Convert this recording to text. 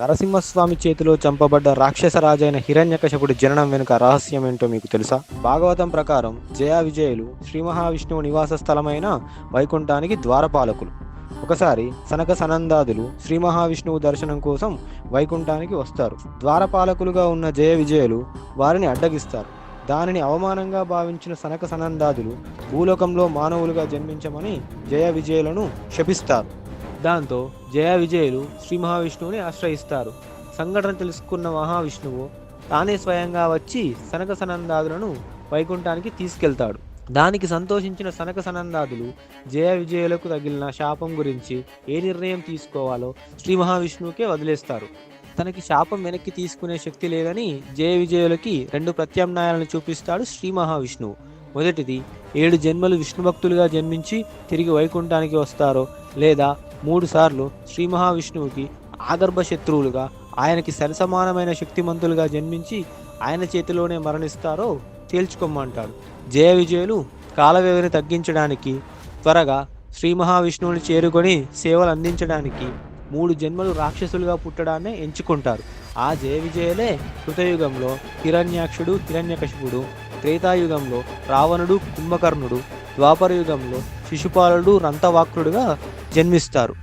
నరసింహస్వామి చేతిలో చంపబడ్డ రాక్షస రాజైన హిరణ్యకశపుడి జననం వెనుక రహస్యం ఏంటో మీకు తెలుసా? భాగవతం ప్రకారం జయ విజయులు శ్రీ మహావిష్ణువు నివాస స్థలమైన వైకుంఠానికి ద్వారపాలకులు. ఒకసారి సనక సనందాదులు శ్రీ మహావిష్ణువు దర్శనం కోసం వైకుంఠానికి వస్తారు. ద్వారపాలకులుగా ఉన్న జయ విజయులు వారిని అడ్డగిస్తారు. దానిని అవమానంగా భావించిన సనక సనందాదులు భూలోకంలో మానవులుగా జన్మించమని జయ విజయులను శపిస్తారు. దాంతో జయ విజయులు శ్రీ మహావిష్ణువుని ఆశ్రయిస్తారు. సంఘటన తెలుసుకున్న మహావిష్ణువు తానే స్వయంగా వచ్చి సనక సనందాదులను వైకుంఠానికి తీసుకెళ్తాడు. దానికి సంతోషించిన సనక సనందాదులు జయ విజయులకు తగిలిన శాపం గురించి ఏ నిర్ణయం తీసుకోవాలో శ్రీ మహావిష్ణువుకే వదిలేస్తారు. తనకి శాపం వెనక్కి తీసుకునే శక్తి లేదని జయ విజయులకి రెండు ప్రత్యామ్నాయాలను చూపిస్తాడు శ్రీ మహావిష్ణువు. మొదటిది ఏడు జన్మలు విష్ణు భక్తులుగా జన్మించి తిరిగి వైకుంఠానికి వస్తారో లేదా మూడుసార్లు శ్రీ మహావిష్ణువుకి ఆదర్భ శత్రువులుగా ఆయనకి సరిసమానమైన శక్తిమంతులుగా జన్మించి ఆయన చేతిలోనే మరణిస్తారో తేల్చుకోమంటాడు. జయ విజయులు కాలవ్యవధిని తగ్గించడానికి త్వరగా శ్రీ మహావిష్ణువుని చేరుకొని సేవలు అందించడానికి మూడు జన్మలు రాక్షసులుగా పుట్టడాన్నే ఎంచుకుంటారు. ఆ జయ విజయలే కృతయుగంలో హిరణ్యాక్షుడు హిరణ్యకశిపుడు త్రేతాయుగంలో రావణుడు కుంభకర్ణుడు ద్వాపర యుగంలో శిశుపాలుడు రంతవాక్రుడుగా జన్మిస్తారు.